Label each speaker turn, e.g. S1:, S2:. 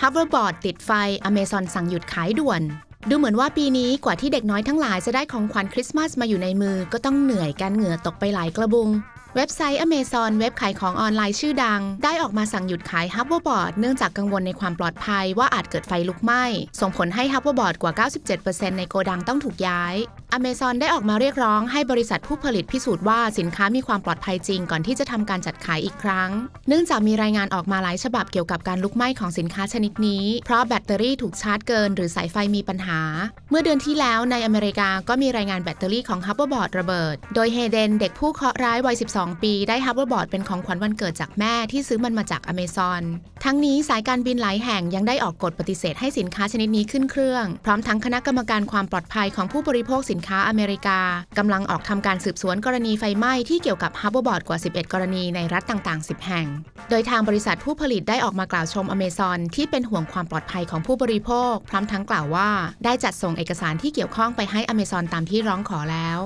S1: Hoverboard ติดไฟ Amazon สั่งหยุดขายด่วน ดูเหมือนว่าปีนี้กว่าที่เด็กน้อยทั้งหลายจะได้ของขวัญคริสต์มาสมาอยู่ในมือ ก็ต้องเหนื่อยกันเหงื่อตกไปหลายกระบุง เว็บไซต์ Amazon เว็บขายของออนไลน์ชื่อดัง ได้ออกมาสั่งหยุดขาย Hoverboard เนื่องจากกังวลในความปลอดภัยว่าอาจเกิดไฟลุกไหม้ ส่งผลให้ Hoverboard กว่า 97%ในโกดังต้องถูกย้าย Amazon ได้ออกมาเรียกร้องให้บริษัทผู้ผลิตพิสูจน์ว่าสินค้ามีความปลอดภัยจริงก่อนที่จะทำการจัดขายอีกครั้ง เนื่องจากมีรายงานออกมาหลายฉบับเกี่ยวกับการลุกไหม้ของสินค้าชนิดนี้ เพราะแบตเตอรี่ถูกชาร์จเกิน หรือสายไฟมีปัญหา เมื่อเดือนที่แล้วในอเมริกาก็มีรายงานแบตเตอรี่ของ Hoverboard ระเบิด โดยเฮเดนเด็กผู้เคราะห์ร้ายวัย 12 ปี ได้ Hoverboard เป็นของขวัญวันเกิดจากแม่ที่ซื้อมันมาจาก Amazon ทั้งนี้สายการบินหลายแห่งยังได้ออกกฎปฏิเสธให้สินค้าชนิดนี้ขึ้นเครื่อง พร้อมทั้งคณะกรรมการความปลอดภัยของผู้บริโภคสินค้าอเมริกากำลังออกทำการสืบสวนกรณีไฟไหม้ที่เกี่ยวกับ Hoverboard กว่า 11 กรณีในรัฐต่างๆ 10 แห่ง โดยทางบริษัทผู้ผลิตได้ออกมากล่าวชมอเมซอนที่เป็นห่วงความปลอดภัยของผู้บริโภค พร้อมทั้งกล่าวว่า ได้จัดส่งเอกสารที่เกี่ยวข้องไปให้อเมซอนตามที่ร้องขอแล้ว